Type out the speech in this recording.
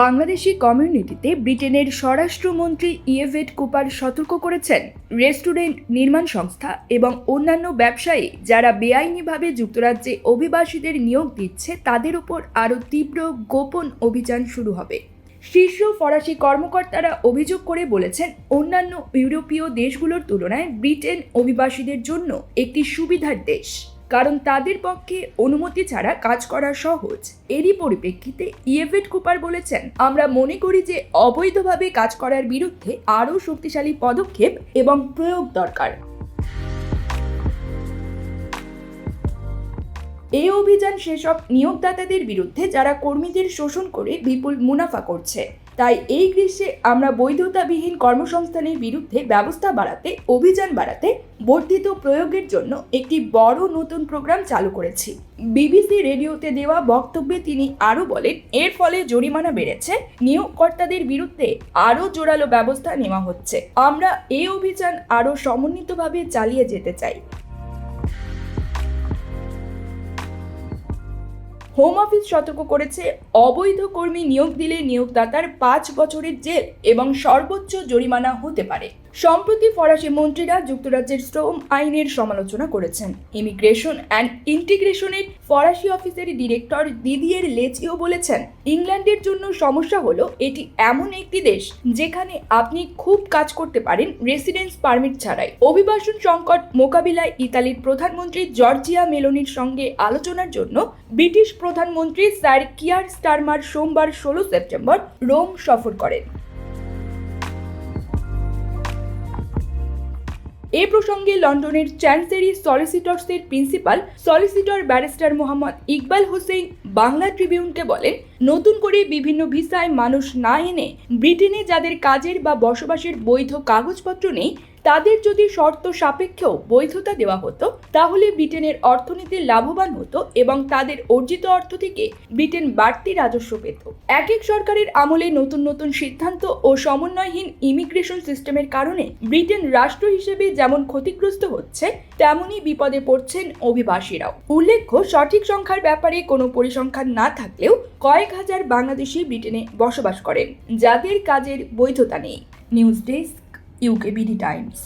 বাংলাদেশি কমিউনিটিতে ব্রিটেনের স্বরাষ্ট্রমন্ত্রী ইয়েভেট কুপার সতর্ক করেছেন। রেস্টুরেন্ট, নির্মাণ সংস্থা এবং অন্যান্য ব্যবসায়ী যারা বেআইনিভাবে যুক্তরাজ্যে অভিবাসীদের নিয়োগ দিচ্ছে, তাদের উপর আরও তীব্র গোপন অভিযান শুরু হবে। শীর্ষ ফরাসি কর্মকর্তারা অভিযোগ করে বলেছেন, অন্যান্য ইউরোপীয় দেশগুলোর তুলনায় ব্রিটেন অভিবাসীদের জন্য একটি সুবিধার দেশ। কারণ তাদের পক্ষে অনুমতি ছাড়া কাজ করা সহজ। এরই পরিপ্রেক্ষিতে ইয়েভেট কুপার বলেছেন, আমরা মনে করি যে অবৈধভাবে কাজ করার বিরুদ্ধে আরও শক্তিশালী পদক্ষেপ এবং প্রয়োগ দরকার। এই অভিযান সেসব নিয়োগদাতাদের বিরুদ্ধে যারা কর্মীদের শোষণ করে বিপুল মুনাফা করছে। তাই এই গ্রীষ্মে আমরা বৈধতাবিহীন কর্মসংস্থানের বিরুদ্ধে ব্যবস্থা বাড়াতে, অভিযান বাড়াতে বর্ধিত প্রয়োগের জন্য একটি বড় নতুন প্রোগ্রাম চালু করেছি। বিবিসি রেডিওতে দেওয়া বক্তব্যে তিনি আরও বলেন, এর ফলে জরিমানা বেড়েছে, নিয়োগকর্তাদের বিরুদ্ধে আরও জোরালো ব্যবস্থা নেওয়া হচ্ছে। আমরা এই অভিযান আরও সমন্বিতভাবে চালিয়ে যেতে চাই। হোম অফিস সতর্ক করেছে, অবৈধ কর্মী নিয়োগ দিলে নিয়োগদাতার পাঁচ বছরের জেল এবং সর্বোচ্চ জরিমানা হতে পারে। সম্প্রতি ফরাসি মন্ত্রীরা যুক্তরাজ্যের শ্রম আইনের সমালোচনা করেছেন। ইমিগ্রেশন অ্যান্ড ইন্টিগ্রেশনের ফরাসি অফিসের ডিরেক্টর দিদিয়ের লেচিও বলেছেন, ইংল্যান্ডের জন্য সমস্যা হলো এটি এমন একটি দেশ যেখানে আপনি খুব কাজ করতে পারেন রেসিডেন্স পারমিট ছাড়াই। অভিবাসন সংকট মোকাবিলায় ইতালির প্রধানমন্ত্রী জর্জিয়া মেলোনির সঙ্গে আলোচনার জন্য ব্রিটিশ প্রধানমন্ত্রী স্যার কিয়ার স্টারমার সোমবার ষোলো সেপ্টেম্বর রোম সফর করেন। এ প্রসঙ্গে লন্ডনের Chancery সলিসিটরসের principal solicitor barrister Mohammad Iqbal Hossain Bangla ট্রিবিউনকে বলেন, নতুন করে বিভিন্ন ভিসায় মানুষ না এনে ব্রিটেনে যাদের কাজের বা বসবাসের বৈধ কাগজপত্র নেই তাদের যদি শর্ত সাপেক্ষেও বৈধতা দেওয়া হতো, তাহলে ব্রিটেনের অর্থনীতি লাভবান হতো এবং তাদের অর্জিত অর্থ থেকে ব্রিটেন বাড়তি রাজস্ব পেত। এক এক সরকারের আমলে নতুন নতুন সিদ্ধান্ত ও সমন্বয়হীন ইমিগ্রেশন সিস্টেমের কারণে ব্রিটেন রাষ্ট্র হিসেবে যেমন ক্ষতিগ্রস্ত হচ্ছে, তেমনই বিপদে পড়ছেন অভিবাসীরাও। উল্লেখ্য, সঠিক সংখ্যার ব্যাপারে কোনো পরিসংখ্যান না থাকলেও কয়েক হাজার বাংলাদেশি ব্রিটেনে বসবাস করেন, যাদের কাজের বৈধতা নেই। News desk UK BD Times.